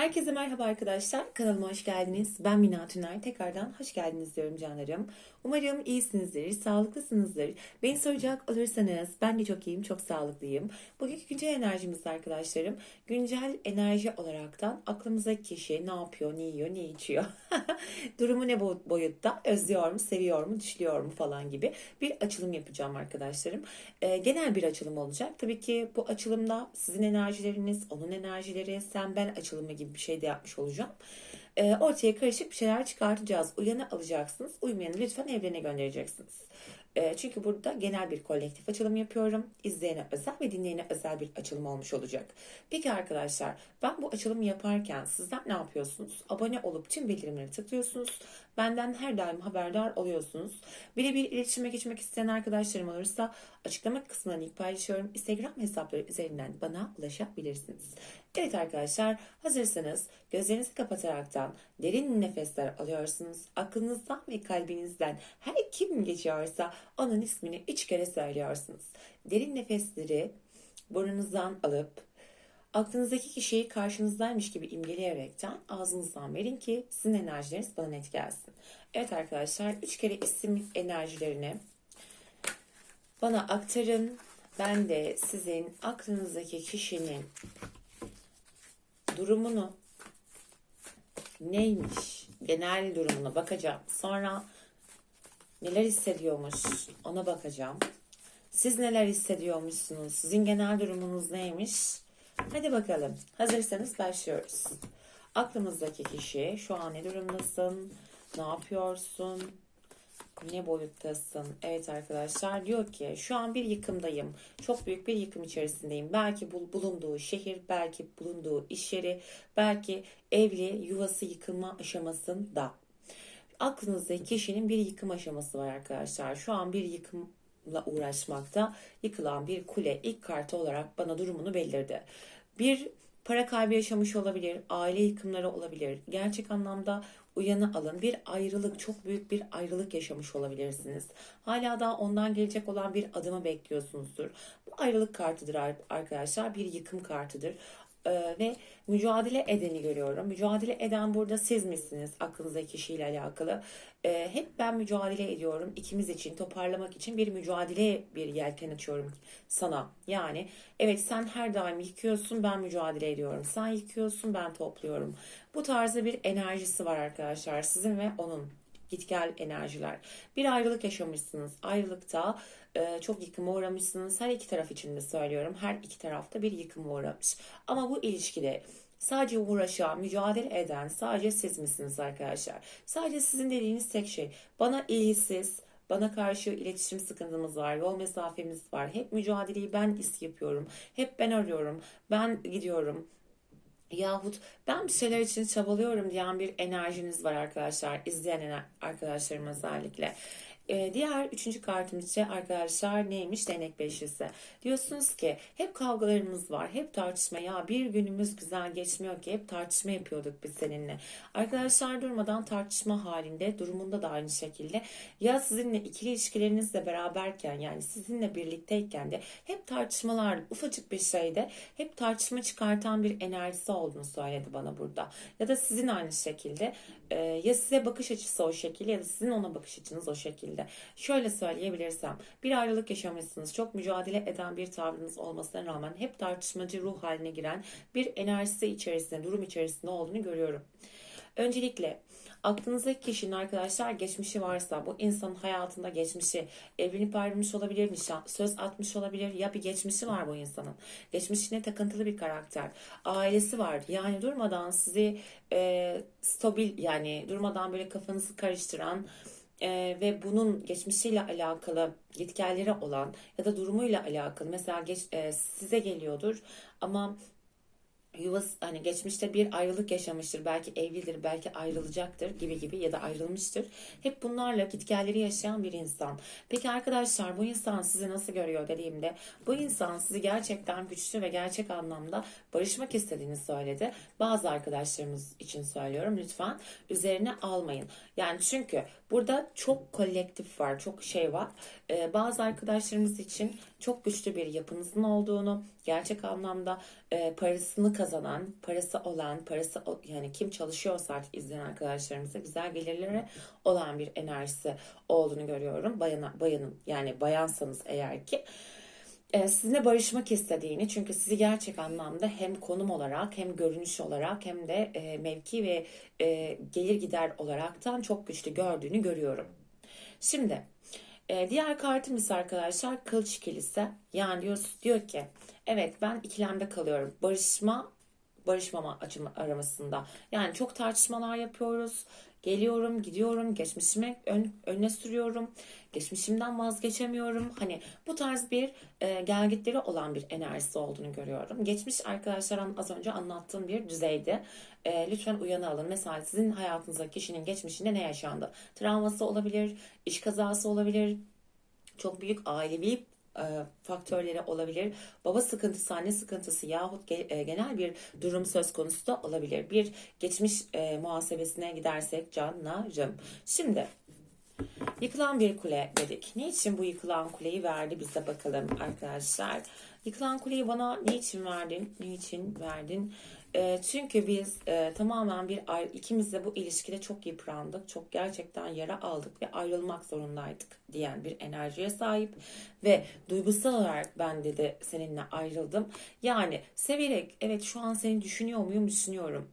Herkese merhaba arkadaşlar. Kanalıma hoş geldiniz. Ben Mina Tüner. Tekrardan hoş geldiniz diyorum canlarım. Umarım iyisinizdir, sağlıklısınızdır. Beni soracak olursanız ben de çok iyiyim, çok sağlıklıyım. Bugünkü güncel enerjimizde arkadaşlarım. Güncel enerji olaraktan aklımızdaki kişi ne yapıyor, ne yiyor, ne içiyor. Durumu ne boyutta? Özlüyor mu, seviyor mu, düşlüyor mu falan gibi bir açılım yapacağım arkadaşlarım. Ee, genel bir açılım olacak. Tabii ki bu açılımda sizin enerjileriniz, onun enerjileri, sen ben açılımı gibi bir şey de yapmış olacağım. Ee, ortaya karışık bir şeyler çıkartacağız. Uyanı alacaksınız, uymayanı lütfen evlerine göndereceksiniz. Ee, çünkü burada genel bir kolektif açılım yapıyorum. İzleyene özel ve dinleyene özel bir açılım olmuş olacak. Peki arkadaşlar ben bu açılımı yaparken sizler ne yapıyorsunuz? Abone olup tüm bildirimleri tıklıyorsunuz. Benden her daim haberdar oluyorsunuz. Birebir iletişime geçmek isteyen arkadaşlarım olursa açıklama kısmına link paylaşıyorum. Instagram hesapları üzerinden bana ulaşabilirsiniz. Evet arkadaşlar hazırsanız gözlerinizi kapataraktan derin nefesler alıyorsunuz. Aklınızdan ve kalbinizden her kim geçiyorsa onun ismini üç kere söylüyorsunuz. Derin nefesleri burnunuzdan alıp aklınızdaki kişiyi karşınızdaymış gibi imgeleyerekten ağzınızdan verin ki sizin enerjileriniz bana net gelsin. Evet arkadaşlar üç kere isim enerjilerini bana aktarın. Ben de sizin aklınızdaki kişinin durumunu neymiş, genel durumuna bakacağım. Sonra neler hissediyormuş ona bakacağım. Siz neler hissediyormuşsunuz? Sizin genel durumunuz neymiş? Hadi bakalım. Hazırsanız başlıyoruz. Aklımızdaki kişi şu an ne durumdasın? Ne yapıyorsun? Ne boyuttasın? Evet arkadaşlar diyor ki şu an bir yıkımdayım. Çok büyük bir yıkım içerisindeyim. Belki bul- bulunduğu şehir, belki bulunduğu iş yeri, belki evli yuvası yıkılma aşamasında. Aklınızdaki kişinin bir yıkım aşaması var arkadaşlar. Şu an bir yıkımla uğraşmakta. Yıkılan bir kule ilk kartı olarak bana durumunu belirdi. Bir para kaybı yaşamış olabilir, aile yıkımları olabilir. Gerçek anlamda uyanı alın. Bir ayrılık, çok büyük bir ayrılık yaşamış olabilirsiniz. Hala da ondan gelecek olan bir adımı bekliyorsunuzdur. Bu ayrılık kartıdır ar- arkadaşlar. Bir yıkım kartıdır. Ee, ve mücadele edeni görüyorum. Mücadele eden burada siz misiniz aklınızdaki kişiyle alakalı? Ee, hep ben mücadele ediyorum. ikimiz için toparlamak için bir mücadele bir yelken açıyorum sana. Yani evet sen her daim yıkıyorsun ben mücadele ediyorum. Sen yıkıyorsun ben topluyorum. Bu tarzda bir enerjisi var arkadaşlar sizin ve onun git gel enerjiler. Bir ayrılık yaşamışsınız. Ayrılıkta e, çok yıkıma uğramışsınız. Her iki taraf için de söylüyorum. Her iki tarafta bir yıkıma uğramış. Ama bu ilişkide sadece uğraşan, mücadele eden sadece siz misiniz arkadaşlar? Sadece sizin dediğiniz tek şey. Bana ilgisiz, bana karşı iletişim sıkıntımız var, yol mesafemiz var. Hep mücadeleyi ben yapıyorum. Hep ben arıyorum, ben gidiyorum. Yahut ben bir şeyler için çabalıyorum diyen bir enerjiniz var arkadaşlar. İzleyen arkadaşlarım özellikle. Ee, diğer üçüncü kartımız ise arkadaşlar neymiş? Değnek beşlisi. Diyorsunuz ki hep kavgalarımız var. Hep tartışma. Ya bir günümüz güzel geçmiyor ki. Hep tartışma yapıyorduk biz seninle. Arkadaşlar durmadan tartışma halinde. Durumunda da aynı şekilde. Ya sizinle ikili ilişkilerinizle beraberken yani sizinle birlikteyken de hep tartışmalar ufacık bir şeyde hep tartışma çıkartan bir enerjisi olduğunu söyledi bana burada. Ya da sizin aynı şekilde e, ya size bakış açısı o şekilde ya da sizin ona bakış açınız o şekilde. Şöyle söyleyebilirsem bir ayrılık yaşamışsınız. Çok mücadele eden bir tavrınız olmasına rağmen hep tartışmacı ruh haline giren bir enerjisi içerisinde, durum içerisinde olduğunu görüyorum. Öncelikle aklınızdaki kişinin arkadaşlar geçmişi varsa bu insanın hayatında geçmişi evlenip ayrılmış olabilir, nişan, söz atmış olabilir ya bir geçmişi var bu insanın. Geçmişine takıntılı bir karakter. Ailesi var. Yani durmadan sizi e, stabil yani durmadan böyle kafanızı karıştıran e, ve bunun geçmişiyle alakalı gitgelleri olan ya da durumuyla alakalı mesela geç, e, size geliyordur ama yuvası hani geçmişte bir ayrılık yaşamıştır. Belki evlidir, belki ayrılacaktır gibi gibi ya da ayrılmıştır. Hep bunlarla gitgelleri yaşayan bir insan. Peki arkadaşlar bu insan sizi nasıl görüyor dediğimde bu insan sizi gerçekten güçlü ve gerçek anlamda barışmak istediğini söyledi. Bazı arkadaşlarımız için söylüyorum lütfen üzerine almayın. Yani çünkü burada çok kolektif var, çok şey var. Ee, bazı arkadaşlarımız için çok güçlü bir yapınızın olduğunu, gerçek anlamda e, parasını kazanan, parası olan, parası yani kim çalışıyorsa artık izleyen arkadaşlarımıza güzel gelirlere olan bir enerjisi olduğunu görüyorum. Bayana, bayanın yani bayansanız eğer ki sizinle barışmak istediğini çünkü sizi gerçek anlamda hem konum olarak hem görünüş olarak hem de e, mevki ve e, gelir gider olaraktan çok güçlü gördüğünü görüyorum. Şimdi e, diğer kartım ise arkadaşlar kılıç ikilisi. Yani diyor, diyor ki evet ben ikilemde kalıyorum. Barışma barışmama aramasında. Yani çok tartışmalar yapıyoruz. Geliyorum, gidiyorum, geçmişime ön, önüne sürüyorum. Geçmişimden vazgeçemiyorum. Hani bu tarz bir e, gelgitleri olan bir enerjisi olduğunu görüyorum. Geçmiş arkadaşlar az önce anlattığım bir düzeydi. E, lütfen uyanı Mesela sizin hayatınızdaki kişinin geçmişinde ne yaşandı? Travması olabilir, iş kazası olabilir, çok büyük ailevi faktörleri olabilir. Baba sıkıntısı, anne sıkıntısı yahut e, genel bir durum söz konusu da olabilir. Bir geçmiş e, muhasebesine gidersek canlarım. Şimdi yıkılan bir kule dedik. Niçin bu yıkılan kuleyi verdi bize bakalım arkadaşlar. Yıkılan kuleyi bana niçin verdin? Niçin verdin? E, çünkü biz e, tamamen bir ikimiz de bu ilişkide çok yıprandık. Çok gerçekten yara aldık ve ayrılmak zorundaydık diyen bir enerjiye sahip. Ve duygusal olarak ben dedi seninle ayrıldım. Yani severek evet şu an seni düşünüyor muyum düşünüyorum.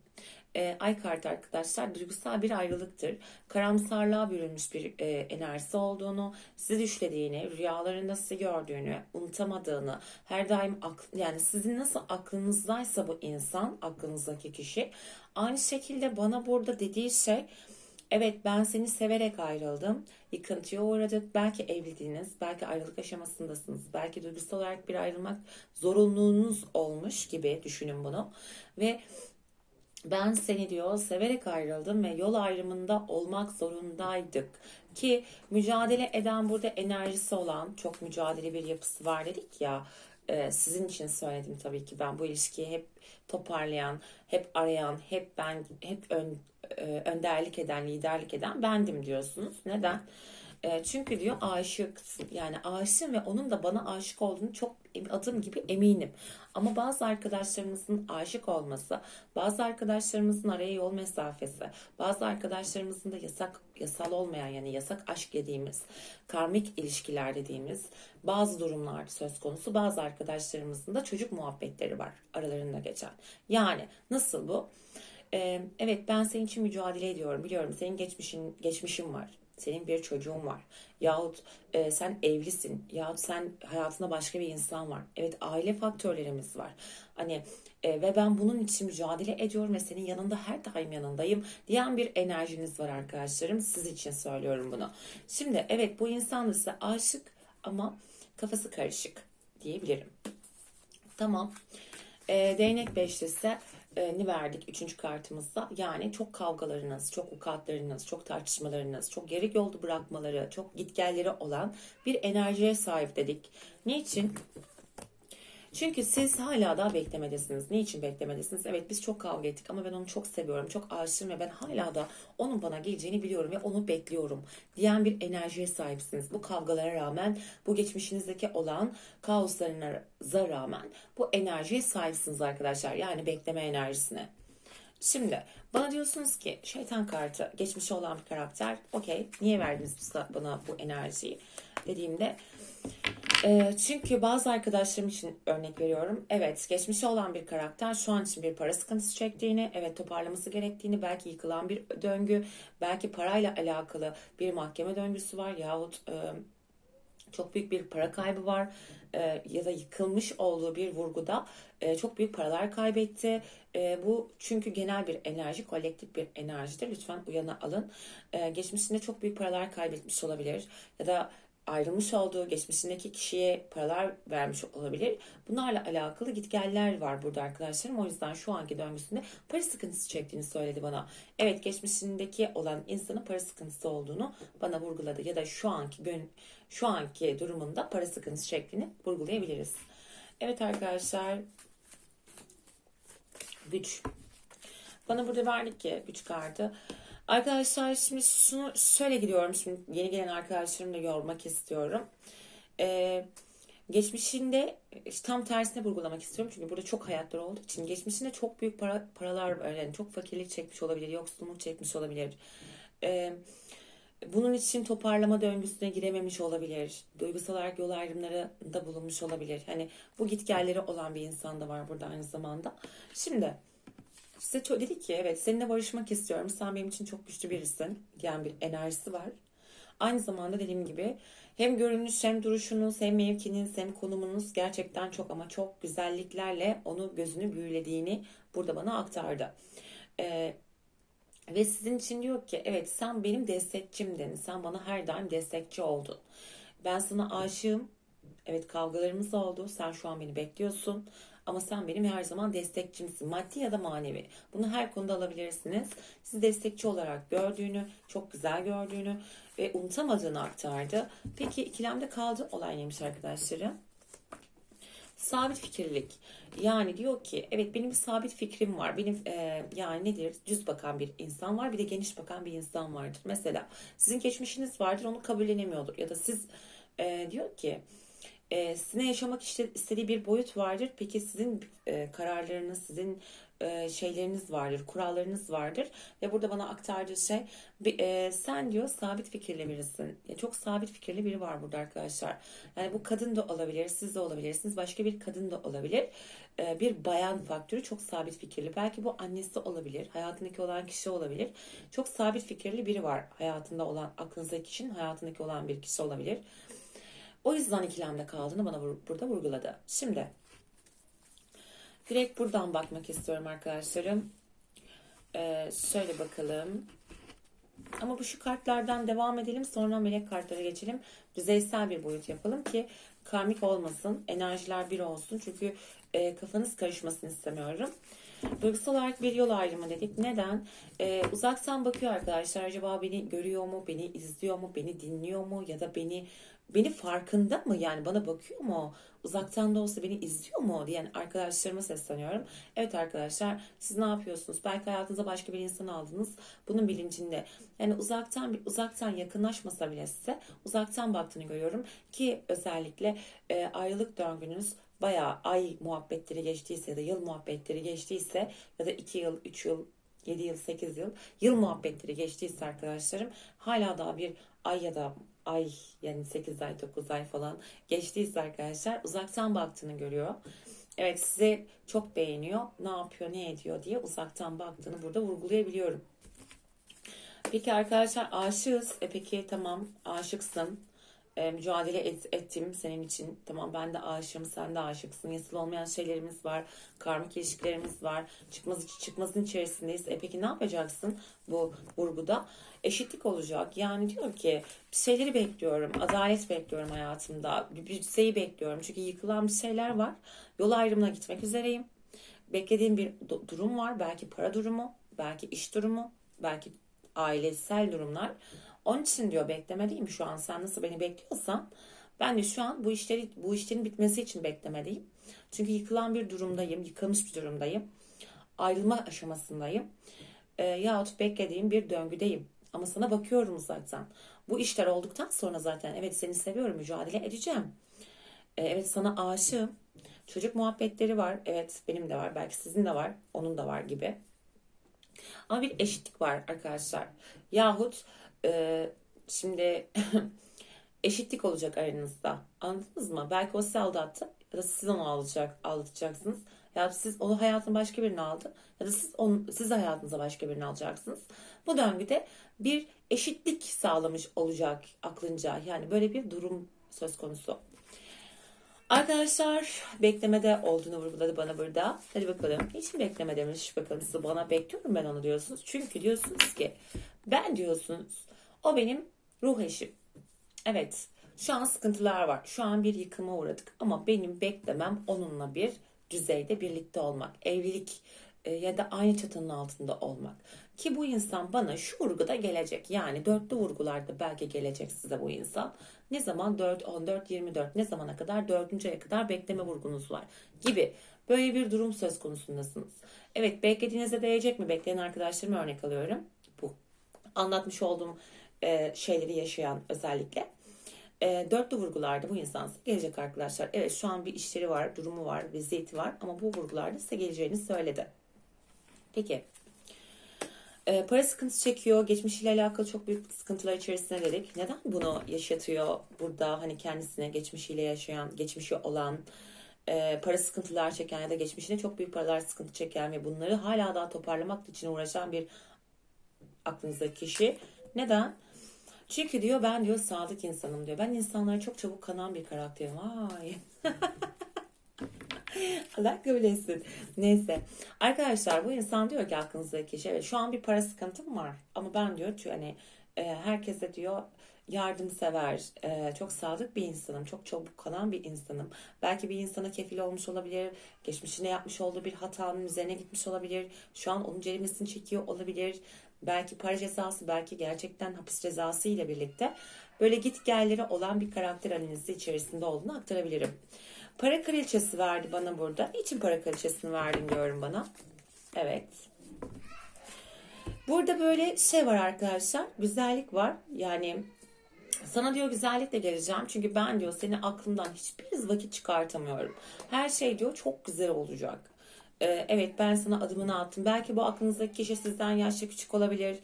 E, ay kartı arkadaşlar duygusal bir ayrılıktır. Karamsarlığa bürünmüş bir e, enerjisi olduğunu, sizi düşlediğini, rüyalarında sizi gördüğünü, unutamadığını, her daim akl, yani sizin nasıl aklınızdaysa bu insan, aklınızdaki kişi, aynı şekilde bana burada dediği şey Evet ben seni severek ayrıldım. Yıkıntıya uğradık. Belki evliliğiniz, belki ayrılık aşamasındasınız. Belki duygusal olarak bir ayrılmak zorunluluğunuz olmuş gibi düşünün bunu. Ve ben seni diyor severek ayrıldım ve yol ayrımında olmak zorundaydık. Ki mücadele eden burada enerjisi olan çok mücadele bir yapısı var dedik ya. e, sizin için söyledim tabii ki ben bu ilişkiyi hep toparlayan, hep arayan, hep ben, hep ön, e, önderlik eden, liderlik eden bendim diyorsunuz. Neden? E, çünkü diyor aşıksın. Yani aşığım ve onun da bana aşık olduğunu çok adım gibi eminim. Ama bazı arkadaşlarımızın aşık olması, bazı arkadaşlarımızın araya yol mesafesi, bazı arkadaşlarımızın da yasak yasal olmayan yani yasak aşk dediğimiz, karmik ilişkiler dediğimiz bazı durumlar söz konusu. Bazı arkadaşlarımızın da çocuk muhabbetleri var aralarında geçen. Yani nasıl bu? Ee, evet ben senin için mücadele ediyorum. Biliyorum senin geçmişin geçmişin var. Senin bir çocuğun var. Yahut e, sen evlisin. Yahut sen hayatında başka bir insan var. Evet aile faktörlerimiz var. Hani e, ve ben bunun için mücadele ediyorum ve senin yanında her daim yanındayım diyen bir enerjiniz var arkadaşlarım. Siz için söylüyorum bunu. Şimdi evet bu insan da size aşık ama kafası karışık diyebilirim. Tamam. E, değnek beşlisi ni verdik üçüncü kartımızda. Yani çok kavgalarınız, çok ukatlarınız, çok tartışmalarınız, çok geri yolda bırakmaları, çok gitgelleri olan bir enerjiye sahip dedik. Niçin? Çünkü siz hala daha beklemedesiniz. Niçin beklemedesiniz? Evet biz çok kavga ettik ama ben onu çok seviyorum, çok aşığım ve ben hala da onun bana geleceğini biliyorum ve onu bekliyorum diyen bir enerjiye sahipsiniz. Bu kavgalara rağmen, bu geçmişinizdeki olan kaoslarınıza rağmen bu enerjiye sahipsiniz arkadaşlar. Yani bekleme enerjisine. Şimdi bana diyorsunuz ki şeytan kartı geçmişe olan bir karakter. Okey niye verdiniz bana bu enerjiyi dediğimde e, çünkü bazı arkadaşlarım için örnek veriyorum. Evet geçmişe olan bir karakter şu an için bir para sıkıntısı çektiğini, evet toparlaması gerektiğini, belki yıkılan bir döngü, belki parayla alakalı bir mahkeme döngüsü var yahut e, çok büyük bir para kaybı var e, ya da yıkılmış olduğu bir vurguda e, çok büyük paralar kaybetti. E, bu çünkü genel bir enerji, kolektif bir enerjidir. Lütfen uyana alın. E, geçmişinde çok büyük paralar kaybetmiş olabilir ya da ayrılmış olduğu geçmişindeki kişiye paralar vermiş olabilir. Bunlarla alakalı gitgeller var burada arkadaşlarım. O yüzden şu anki döngüsünde para sıkıntısı çektiğini söyledi bana. Evet geçmişindeki olan insanın para sıkıntısı olduğunu bana vurguladı. Ya da şu anki gün şu anki durumunda para sıkıntısı çektiğini vurgulayabiliriz. Evet arkadaşlar güç. Bana burada verdik ki güç kartı. Arkadaşlar şimdi şunu şöyle gidiyorum. Şimdi yeni gelen arkadaşlarımı da yormak istiyorum. Ee, Geçmişinde işte tam tersine vurgulamak istiyorum çünkü burada çok hayatlar olduğu için geçmişinde çok büyük para, paralar. Yani çok fakirlik çekmiş olabilir, yoksulluk çekmiş olabilir. Ee, bunun için toparlama döngüsüne girememiş olabilir. Duygusal olarak yol ayrımlarında bulunmuş olabilir. Hani bu gitgelleri olan bir insan da var burada aynı zamanda. Şimdi size dedi ki evet seninle barışmak istiyorum. Sen benim için çok güçlü birisin. Yani bir enerjisi var. Aynı zamanda dediğim gibi hem görünüş hem duruşunuz hem mevkiniz hem konumunuz gerçekten çok ama çok güzelliklerle onu gözünü büyülediğini burada bana aktardı. Ee, ve sizin için diyor ki evet sen benim destekçimdin. Sen bana her daim destekçi oldun. Ben sana aşığım. Evet kavgalarımız oldu. Sen şu an beni bekliyorsun. Ama sen benim her zaman destekçimsin. Maddi ya da manevi. Bunu her konuda alabilirsiniz. Sizi destekçi olarak gördüğünü, çok güzel gördüğünü ve unutamadığını aktardı. Peki ikilemde kaldı olay neymiş arkadaşlarım? Sabit fikirlilik. Yani diyor ki evet benim bir sabit fikrim var. Benim e, yani nedir? Düz bakan bir insan var bir de geniş bakan bir insan vardır. Mesela sizin geçmişiniz vardır onu kabullenemiyordur. Ya da siz e, diyor ki e, sizinle yaşamak işte, istediği bir boyut vardır. Peki sizin e, kararlarınız, sizin e, şeyleriniz vardır, kurallarınız vardır. Ve burada bana aktardığı şey e, sen diyor sabit fikirli birisin. Ya, çok sabit fikirli biri var burada arkadaşlar. Yani bu kadın da olabilir, siz de olabilirsiniz, başka bir kadın da olabilir. E, bir bayan faktörü çok sabit fikirli. Belki bu annesi olabilir, hayatındaki olan kişi olabilir. Çok sabit fikirli biri var hayatında olan, aklınızdaki kişinin hayatındaki olan bir kişi olabilir. O yüzden ikilemde kaldığını bana burada vurguladı. Şimdi direkt buradan bakmak istiyorum arkadaşlarım. Ee, şöyle bakalım. Ama bu şu kartlardan devam edelim. Sonra melek kartlara geçelim. Düzeysel bir boyut yapalım ki karmik olmasın. Enerjiler bir olsun. Çünkü e, kafanız karışmasını istemiyorum. Duygusal olarak bir yol ayrımı dedik. Neden? Ee, uzaktan bakıyor arkadaşlar. Acaba beni görüyor mu? Beni izliyor mu? Beni dinliyor mu? Ya da beni beni farkında mı? Yani bana bakıyor mu? Uzaktan da olsa beni izliyor mu? diyen arkadaşlarıma sesleniyorum. Evet arkadaşlar siz ne yapıyorsunuz? Belki hayatınıza başka bir insan aldınız. Bunun bilincinde. Yani uzaktan uzaktan yakınlaşmasa bile size uzaktan baktığını görüyorum. Ki özellikle e, ayrılık döngünüz bayağı ay muhabbetleri geçtiyse ya da yıl muhabbetleri geçtiyse ya da 2 yıl, 3 yıl, 7 yıl, 8 yıl yıl muhabbetleri geçtiyse arkadaşlarım hala daha bir ay ya da ay yani 8 ay 9 ay falan geçtiyse arkadaşlar uzaktan baktığını görüyor. Evet size çok beğeniyor. Ne yapıyor, ne ediyor diye uzaktan baktığını burada vurgulayabiliyorum. Peki arkadaşlar aşığız. E peki tamam aşıksın. E, mücadele et, ettim senin için. Tamam ben de aşığım, sen de aşıksın. Yasal olmayan şeylerimiz var. Karmik ilişkilerimiz var. Çıkmaz, çıkmazın içerisindeyiz. E peki ne yapacaksın bu vurguda? Eşitlik olacak. Yani diyor ki bir şeyleri bekliyorum. Adalet bekliyorum hayatımda. Bir, bir şeyi bekliyorum. Çünkü yıkılan bir şeyler var. Yol ayrımına gitmek üzereyim. Beklediğim bir du- durum var. Belki para durumu, belki iş durumu, belki ailesel durumlar. Onun için diyor beklemedeyim şu an. Sen nasıl beni bekliyorsan ben de şu an bu işleri bu işlerin bitmesi için beklemedeyim. Çünkü yıkılan bir durumdayım, yıkılmış bir durumdayım. Ayrılma aşamasındayım. E, yahut beklediğim bir döngüdeyim. Ama sana bakıyorum zaten. Bu işler olduktan sonra zaten evet seni seviyorum, mücadele edeceğim. E, evet sana aşığım. Çocuk muhabbetleri var. Evet benim de var. Belki sizin de var. Onun da var gibi. Ama bir eşitlik var arkadaşlar. Yahut e, şimdi eşitlik olacak aranızda. Anladınız mı? Belki o sizi aldattı ya da siz onu alacak, aldatacaksınız. Ya da siz onu hayatın başka birini aldı ya da siz onu, siz hayatınıza başka birini alacaksınız. Bu döngüde bir eşitlik sağlamış olacak aklınca. Yani böyle bir durum söz konusu. Arkadaşlar beklemede olduğunu vurguladı bana burada. Hadi bakalım. Niçin bekleme demiş bakalım size bana bekliyorum ben onu diyorsunuz. Çünkü diyorsunuz ki ben diyorsunuz o benim ruh eşim. Evet şu an sıkıntılar var. Şu an bir yıkıma uğradık ama benim beklemem onunla bir düzeyde birlikte olmak. Evlilik ya da aynı çatının altında olmak. Ki bu insan bana şu vurguda gelecek. Yani dörtlü vurgularda belki gelecek size bu insan. Ne zaman 4, 14, 24 ne zamana kadar dördüncü aya kadar bekleme vurgunuz var gibi. Böyle bir durum söz konusundasınız. Evet beklediğinizde değecek mi? Bekleyen arkadaşlarıma örnek alıyorum. Bu anlatmış olduğum e, şeyleri yaşayan özellikle. E, dörtlü vurgularda bu insan size gelecek arkadaşlar. Evet şu an bir işleri var, durumu var, vaziyeti var ama bu vurgularda size geleceğini söyledi. Peki. E, para sıkıntısı çekiyor. Geçmişiyle alakalı çok büyük sıkıntılar içerisinde dedik. Neden bunu yaşatıyor burada hani kendisine geçmişiyle yaşayan, geçmişi olan, e, para sıkıntılar çeken ya da geçmişine çok büyük paralar sıkıntı çeken ve bunları hala daha toparlamak için uğraşan bir aklınızdaki kişi. Neden? Çünkü diyor ben diyor sadık insanım diyor. Ben insanlara çok çabuk kanan bir karakterim. Vay. Allah kabul etsin. Neyse. Arkadaşlar bu insan diyor ki aklınızdaki kişi evet şu an bir para sıkıntım var. Ama ben diyor hani e, herkese diyor yardımsever, e, çok sadık bir insanım, çok çabuk kalan bir insanım. Belki bir insana kefil olmuş olabilir, geçmişine yapmış olduğu bir hatanın üzerine gitmiş olabilir, şu an onun cerimesini çekiyor olabilir. Belki para cezası, belki gerçekten hapis cezası ile birlikte böyle git gelleri olan bir karakter analizi içerisinde olduğunu aktarabilirim. Para kraliçesi verdi bana burada. Niçin para kraliçesini verdin diyorum bana. Evet. Burada böyle şey var arkadaşlar. Güzellik var. Yani sana diyor güzellikle geleceğim. Çünkü ben diyor seni aklımdan hiçbir vakit çıkartamıyorum. Her şey diyor çok güzel olacak. Ee, evet ben sana adımını attım. Belki bu aklınızdaki kişi sizden yaşça küçük olabilir.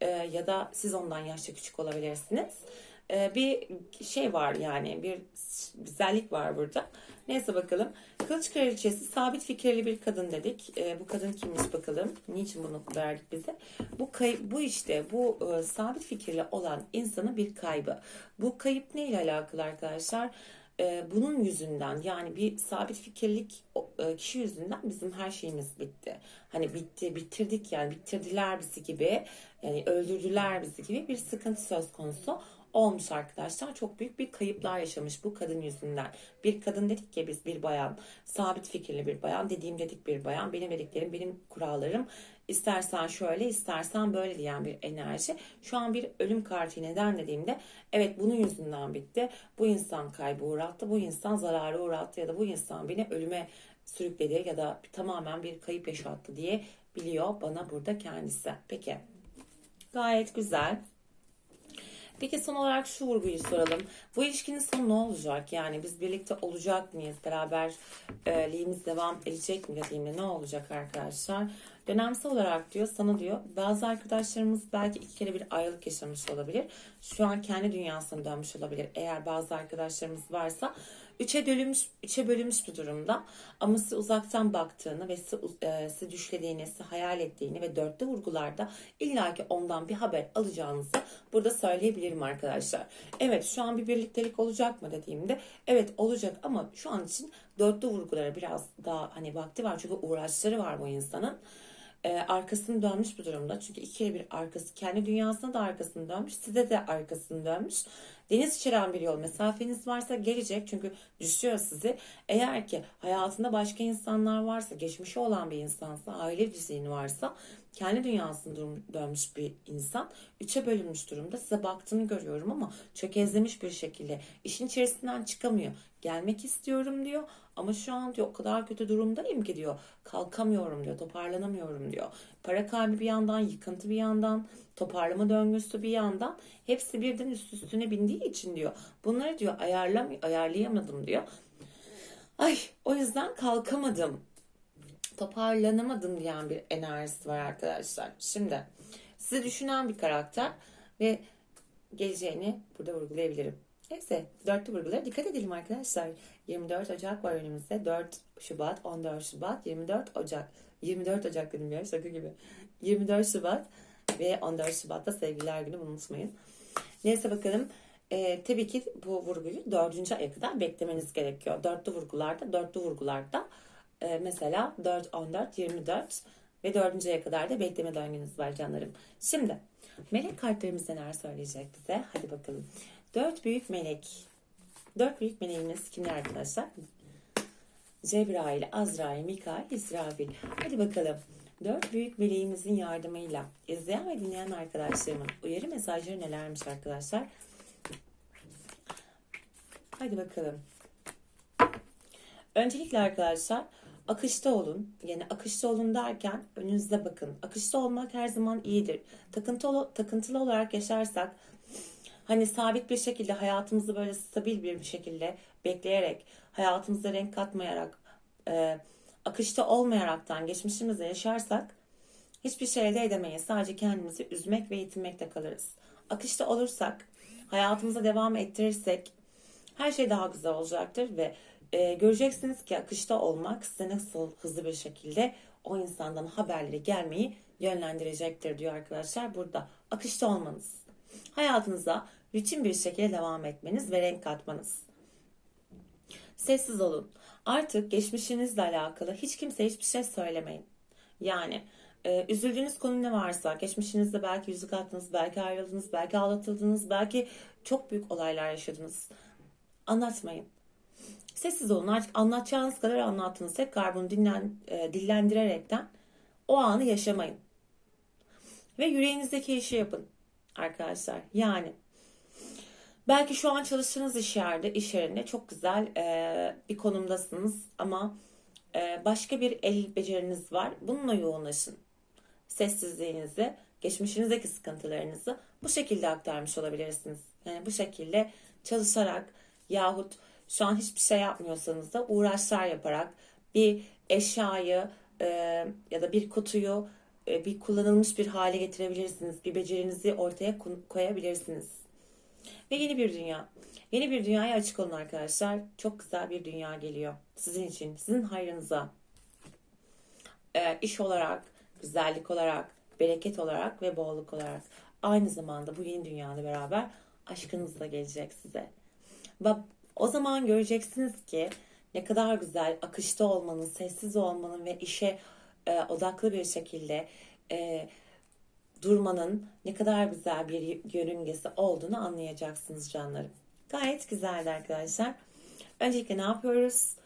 Ee, ya da siz ondan yaşça küçük olabilirsiniz. Ee, bir şey var yani bir güzellik var burada. Neyse bakalım. Kılıç kraliçesi sabit fikirli bir kadın dedik. Ee, bu kadın kimmiş bakalım. Niçin bunu verdik bize? Bu kayıp, bu işte bu e, sabit fikirli olan insanın bir kaybı. Bu kayıp ne ile alakalı arkadaşlar? Ee, bunun yüzünden yani bir sabit fikirlik e, kişi yüzünden bizim her şeyimiz bitti. Hani bitti, bitirdik yani bitirdiler bizi gibi yani öldürdüler bizi gibi bir sıkıntı söz konusu olmuş arkadaşlar. Çok büyük bir kayıplar yaşamış bu kadın yüzünden. Bir kadın dedik ya biz bir bayan, sabit fikirli bir bayan, dediğim dedik bir bayan, benim dediklerim, benim kurallarım. İstersen şöyle, istersen böyle diyen bir enerji. Şu an bir ölüm kartı neden dediğimde evet bunun yüzünden bitti. Bu insan kaybı uğrattı, bu insan zararı uğrattı ya da bu insan beni ölüme sürükledi ya da tamamen bir kayıp yaşattı diye biliyor bana burada kendisi. Peki. Gayet güzel. Peki son olarak şu vurguyu soralım. Bu ilişkinin sonu ne olacak? Yani biz birlikte olacak mıyız? Beraberliğimiz devam edecek mi dediğimde ne olacak arkadaşlar? Dönemsel olarak diyor sana diyor bazı arkadaşlarımız belki iki kere bir ayrılık yaşamış olabilir. Şu an kendi dünyasına dönmüş olabilir. Eğer bazı arkadaşlarımız varsa üçe bölünmüş, üçe bölünmüş bir durumda. Ama size uzaktan baktığını ve sizi, e, sizi düşlediğini, sizi hayal ettiğini ve dörtte vurgularda illaki ondan bir haber alacağınızı burada söyleyebilirim arkadaşlar. Evet şu an bir birliktelik olacak mı dediğimde evet olacak ama şu an için dörtte vurgulara biraz daha hani vakti var çünkü uğraşları var bu insanın e, arkasını dönmüş bu durumda. Çünkü iki kere bir arkası kendi dünyasına da arkasını dönmüş. Size de arkasını dönmüş. Deniz içeren bir yol mesafeniz varsa gelecek. Çünkü düşüyor sizi. Eğer ki hayatında başka insanlar varsa, geçmişi olan bir insansa, aile düzeni varsa kendi dünyasını dönmüş bir insan üçe bölünmüş durumda size baktığını görüyorum ama çökezlemiş bir şekilde işin içerisinden çıkamıyor. Gelmek istiyorum diyor ama şu an diyor o kadar kötü durumdayım ki diyor kalkamıyorum diyor toparlanamıyorum diyor. Para kaybı bir yandan yıkıntı bir yandan toparlama döngüsü bir yandan hepsi birden üst üstüne bindiği için diyor bunları diyor ayarlam ayarlayamadım diyor. Ay o yüzden kalkamadım toparlanamadım diyen bir enerjisi var arkadaşlar. Şimdi sizi düşünen bir karakter ve geleceğini burada vurgulayabilirim. Neyse dörtlü vurgulara dikkat edelim arkadaşlar. 24 Ocak var önümüzde. 4 Şubat, 14 Şubat, 24 Ocak. 24 Ocak dedim ya şaka gibi. 24 Şubat ve 14 Şubat'ta sevgililer günü unutmayın. Neyse bakalım. Ee, tabii ki bu vurguyu dördüncü aya kadar beklemeniz gerekiyor. Dörtlü vurgularda, dörtlü vurgularda e, mesela 4, 14, 24 ve dördüncüye kadar da bekleme döngünüz var canlarım. Şimdi melek kartlarımız neler söyleyecek bize? Hadi bakalım. Dört büyük melek. Dört büyük meleğimiz kimler arkadaşlar? Cebrail, Azrail, Mikail, İsrafil. Hadi bakalım. Dört büyük meleğimizin yardımıyla izleyen ve dinleyen arkadaşlarımın uyarı mesajları nelermiş arkadaşlar? Hadi bakalım. Öncelikle arkadaşlar akışta olun. Yani akışta olun derken önünüze bakın. Akışta olmak her zaman iyidir. Takıntılı, takıntılı olarak yaşarsak hani sabit bir şekilde hayatımızı böyle stabil bir şekilde bekleyerek, hayatımıza renk katmayarak, e, akışta olmayaraktan geçmişimizde yaşarsak hiçbir şey elde edemeyiz. Sadece kendimizi üzmek ve yetinmekte kalırız. Akışta olursak, hayatımıza devam ettirirsek her şey daha güzel olacaktır ve e, göreceksiniz ki akışta olmak size nasıl hızlı bir şekilde o insandan haberleri gelmeyi yönlendirecektir diyor arkadaşlar. Burada akışta olmanız, hayatınıza rutin bir şekilde devam etmeniz ve renk katmanız. Sessiz olun. Artık geçmişinizle alakalı hiç kimseye hiçbir şey söylemeyin. Yani e, üzüldüğünüz konu ne varsa, geçmişinizde belki yüzük attınız, belki ayrıldınız, belki aldatıldınız, belki çok büyük olaylar yaşadınız. Anlatmayın. Sessiz olun. Artık anlatacağınız kadar anlattınız. Tekrar bunu dinlen, e, dillendirerekten o anı yaşamayın. Ve yüreğinizdeki işi yapın arkadaşlar. Yani belki şu an çalıştığınız iş yerde, iş yerinde çok güzel e, bir konumdasınız ama e, başka bir el beceriniz var. Bununla yoğunlaşın. Sessizliğinizi, geçmişinizdeki sıkıntılarınızı bu şekilde aktarmış olabilirsiniz. Yani bu şekilde çalışarak yahut şu an hiçbir şey yapmıyorsanız da uğraşlar yaparak bir eşyayı e, ya da bir kutuyu bir kullanılmış bir hale getirebilirsiniz. Bir becerinizi ortaya ko- koyabilirsiniz. Ve yeni bir dünya. Yeni bir dünyaya açık olun arkadaşlar. Çok güzel bir dünya geliyor. Sizin için, sizin hayrınıza. Ee, iş olarak, güzellik olarak, bereket olarak ve bolluk olarak. Aynı zamanda bu yeni dünyayla beraber aşkınız da gelecek size. Ve o zaman göreceksiniz ki ne kadar güzel akışta olmanın, sessiz olmanın ve işe e, odaklı bir şekilde e, durmanın ne kadar güzel bir yörüngesi olduğunu anlayacaksınız canlarım. Gayet güzeldi arkadaşlar. Öncelikle ne yapıyoruz?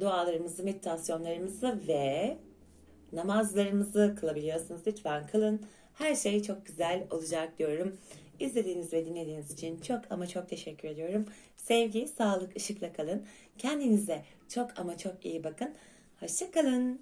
Dualarımızı, meditasyonlarımızı ve namazlarımızı kılabiliyorsunuz. Lütfen kılın. Her şey çok güzel olacak diyorum. İzlediğiniz ve dinlediğiniz için çok ama çok teşekkür ediyorum. Sevgi, sağlık, ışıkla kalın. Kendinize çok ama çok iyi bakın. Hoşçakalın.